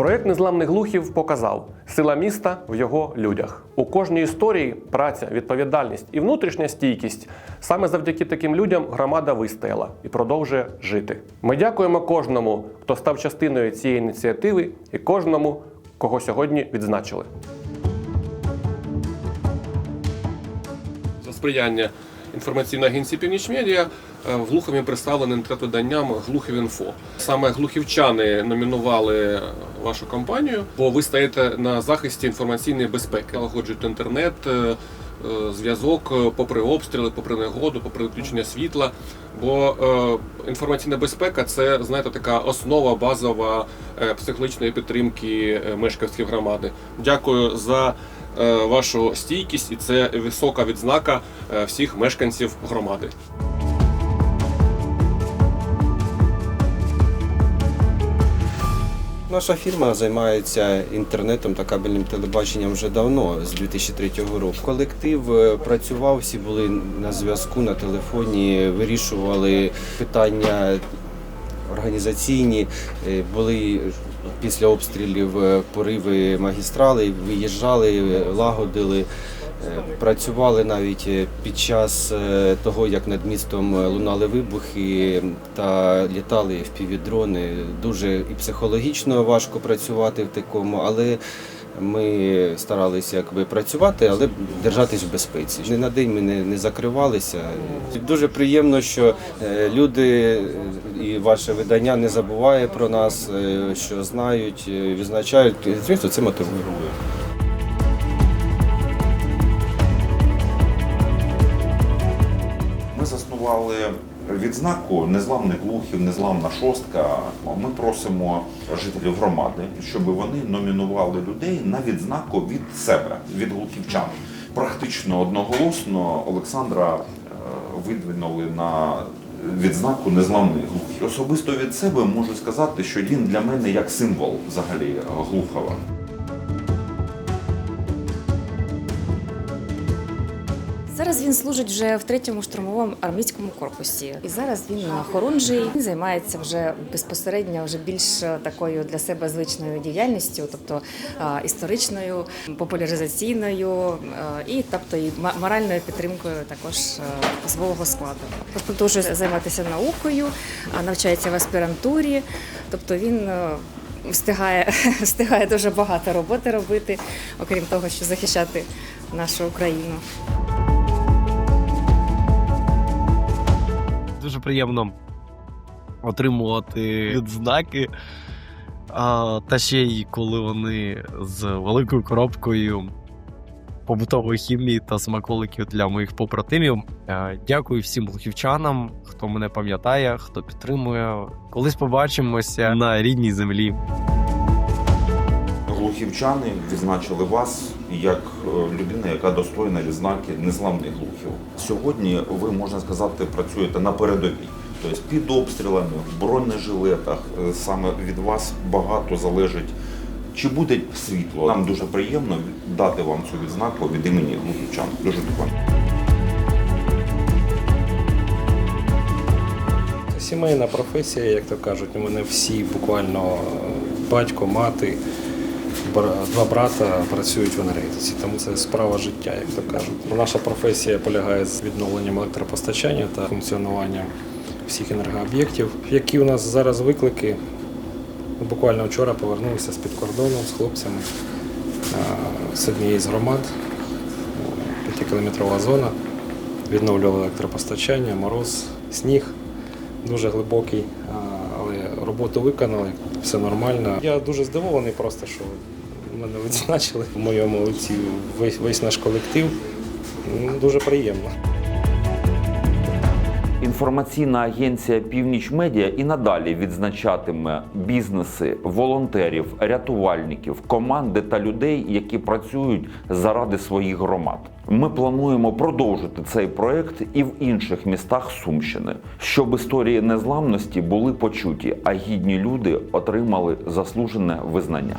Проєкт Незламних глухів показав сила міста в його людях. У кожній історії праця, відповідальність і внутрішня стійкість. Саме завдяки таким людям громада вистояла і продовжує жити. Ми дякуємо кожному, хто став частиною цієї ініціативи, і кожному, кого сьогодні відзначили. За сприяння інформаційної агенції Північ Медіа е, в Глухові представлений інтернет-виданням Глухівінфо. Саме глухівчани номінували вашу компанію, бо ви стоїте на захисті інформаційної безпеки, налагоджуєте інтернет. е, е, Зв'язок е, попри обстріли, попри негоду, попри відключення світла. Бо е, інформаційна безпека це знаєте така основа базова е, психологічної підтримки е, мешканців громади. Дякую за е, вашу стійкість, і це висока відзнака е, всіх мешканців громади. Наша фірма займається інтернетом та кабельним телебаченням вже давно, з 2003 року. Колектив е, працював, всі були на зв'язку на телефоні, вирішували питання організаційні, Е, були після обстрілів е, пориви магістрали, виїжджали, е, лагодили. Працювали навіть під час того, як над містом лунали вибухи та літали в впівдрони. Дуже і психологічно важко працювати в такому, але ми старалися якби працювати, але держатись в безпеці. Ні на день ми не, не закривалися. Дуже приємно, що е, люди е, і ваше видання не забуває про нас, е, що знають, відзначають. Звісно, це мотивує. Ми заснували відзнаку незламних глухів, незламна шостка. Ми просимо жителів громади, щоб вони номінували людей на відзнаку від себе, від глухівчан. Практично одноголосно Олександра е, видвинули на відзнаку незламних глухів. Особисто від себе можу сказати, що він для мене як символ взагалі Глухова. Зараз він служить вже в третьому штурмовому армійському корпусі, і зараз він на хорунжий. Він займається вже безпосередньо вже більш е, такою для себе звичною діяльністю, тобто е, історичною, популяризаційною е, і тобто і моральною підтримкою також свого складу. Продовжує займатися наукою, навчається в аспірантурі, тобто він. Встигає, встигає дуже багато роботи робити, окрім того, що захищати нашу Україну. Дуже приємно отримувати відзнаки. А, та ще й коли вони з великою коробкою побутової хімії та смаколиків для моїх побратимів. Е, Дякую всім глухівчанам, хто мене пам'ятає, хто підтримує. Колись побачимося на рідній землі. Глухівчани відзначили вас як е, людина, яка достойна відзнаки незламних глухів. Сьогодні ви можна сказати працюєте на передовій, тобто під обстрілами, в бронежилетах. Е, Саме від вас багато залежить. Чи буде світло? Нам дуже приємно дати вам цю відзнаку від імені глухівчан. Дуже дякую. Сімейна професія, як то кажуть. У мене всі буквально е, батько, мати, два брата працюють в енергетиці, тому це справа життя, як то кажуть. Наша професія полягає з відновленням електропостачання та функціонуванням всіх енергооб'єктів. Які у нас зараз виклики? Буквально вчора повернулися з-під кордону з хлопцями з однієї з громад, п'ятикілометрова зона. Відновлювали електропостачання, мороз, сніг дуже глибокий, роботу виконали, все нормально. Я дуже здивований просто, що мене відзначили в моєму лиці весь, весь наш колектив. Дуже приємно. Інформаційна агенція Північ Медіа і надалі відзначатиме бізнеси, волонтерів, рятувальників, команди та людей, які працюють заради своїх громад. Ми плануємо продовжити цей проект і в інших містах Сумщини, щоб історії незламності були почуті, а гідні люди отримали заслужене визнання.